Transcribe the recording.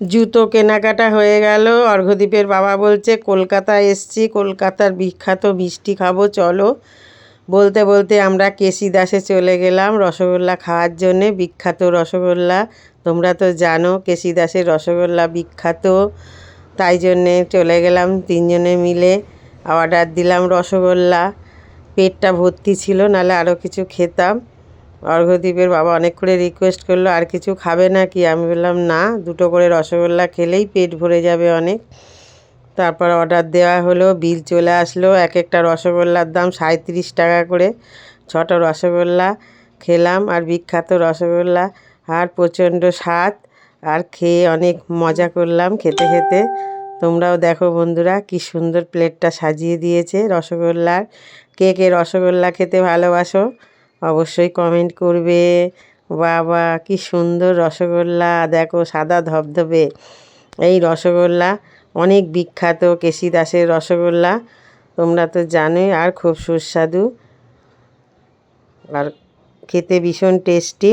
জুতো কেনাকাটা হয়ে গেল। অর্ঘদ্বীপের বাবা বলছে কলকাতা এসছি, কলকাতার বিখ্যাত মিষ্টি খাব, চলো। বলতে বলতে আমরা কেসি দাসে চলে গেলাম রসগোল্লা খাওয়ার জন্যে। বিখ্যাত রসগোল্লা, তোমরা তো জানো কেসি দাসের রসগোল্লা বিখ্যাত। তাই জন্যে চলে গেলাম তিনজনে মিলে। অর্ডার দিলাম রসগোল্লা। পেটটা ভর্তি ছিল, নাহলে আরও কিছু খেতাম। অর্ঘদ্বীপের বাবা অনেক করে রিকোয়েস্ট করল, আর কিছু খাবে না কি আমি বললাম, না, দুটো করে রসগোল্লা খেলেই পেট ভরে যাবে অনেক। তারপর অর্ডার দেওয়া হলো, বিল চলে আসলো, এক একটা রসগোল্লার দাম সাঁত্রিশ টাকা করে। ছটা রসগোল্লা খেলাম, আর বিখ্যাত রসগোল্লা, আর প্রচণ্ড স্বাদ, আর খেয়ে অনেক মজা করলাম খেতে খেতে। তোমরাও দেখো বন্ধুরা, কি সুন্দর প্লেটটা সাজিয়ে দিয়েছে রসগোল্লার। কে কে রসগোল্লা খেতে ভালোবাসো অবশ্যই কমেন্ট করবে। বাবা, কি সুন্দর রসগোল্লা। দেখো, সাদা ধবধবে। এই রসগোল্লা, অনেক বিখ্যাত কেশি দাসের রসগোল্লা। তোমরা তো জানোই আর খুব সুস্বাদু। আর খেতে ভীষণ টেস্টি